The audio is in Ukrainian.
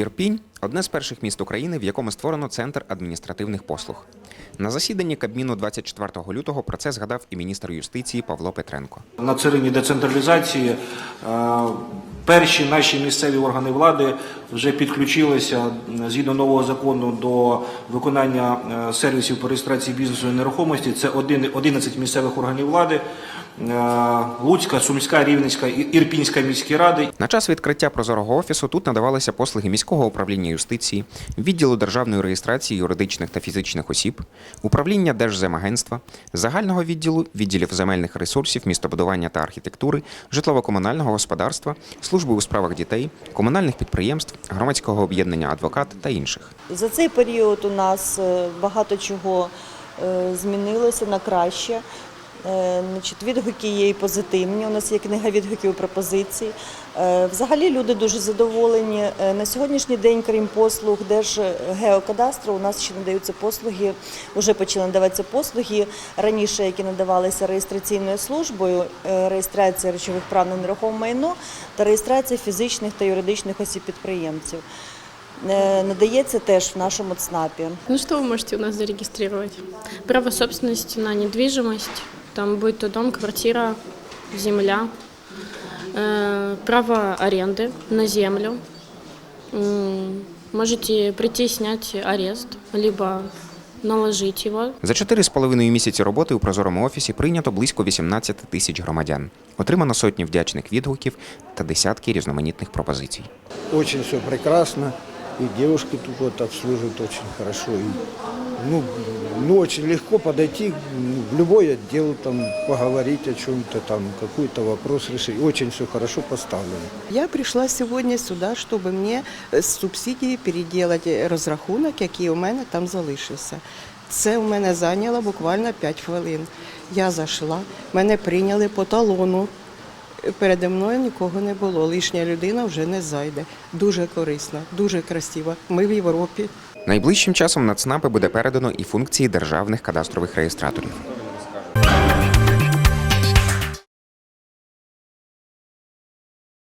Ірпінь одне з перших міст України, в якому створено центр адміністративних послуг. На засіданні Кабміну 24 лютого про це згадав і міністр юстиції Павло Петренко. На царині децентралізації е, перші наші місцеві органи влади вже підключилися згідно нового закону до виконання е, сервісів по реєстрації бізнесу і нерухомості. Це один- 11 місцевих органів влади. е, Луцька, Сумська, Рівненська Ірпінська міські ради. На час відкриття прозорого офісу тут надавалися послуги міського управління юстиції, відділу державної реєстрації юридичних та фізичних осіб, управління Держземагентства, загального відділу, відділів земельних ресурсів, містобудування та архітектури, житлово-комунального господарства, служби у справах дітей, комунальних підприємств, громадського об'єднання адвокат та інших. За цей період у нас е, багато чого е, змінилося на краще. Е, Значить, відгуки є і позитивні. У нас є книга відгуків пропозицій. Е, Взагалі люди дуже задоволені. Е, На сьогоднішній день, крім послуг Держгеокадастру, у нас ще надаються послуги, вже почали надаватися послуги раніше, які надавалися реєстраційною службою, реєстрація речових прав на нерухоме майно та реєстрація фізичних та юридичних осіб підприємців. Надається теж в нашому ЦНАПі. Ну что вы можете у нас зарегистрировать? Право собственности на недвижимость, там будет то дом, квартира, земля, э, право аренды на землю. Можете прийти снять арест, либо наложить его. За 4,5 місяці роботи у прозорому офісі прийнято близько 18 тисяч громадян. Отримано сотні вдячних відгуків та десятки різноманітних пропозицій. Очень все прекрасно. И девушки тут вот обслуживают очень хорошо. И, ну, ну, очень легко подойти ну, в любой отдел, там, поговорить о чем-то, там, какой-то вопрос решить. Очень все хорошо поставлено. Я прийшла сьогодні сюди, щоб мені з субсидії переділати розрахунок, який у мене там залишився. Це у мене зайняло буквально 5 хвилин. Я зайшла, мене прийняли по талону. Переді мною нікого не було. Лишня людина вже не зайде. Дуже корисна, дуже красива. Ми в Європі. Найближчим часом на ЦНАПи буде передано і функції державних кадастрових реєстраторів.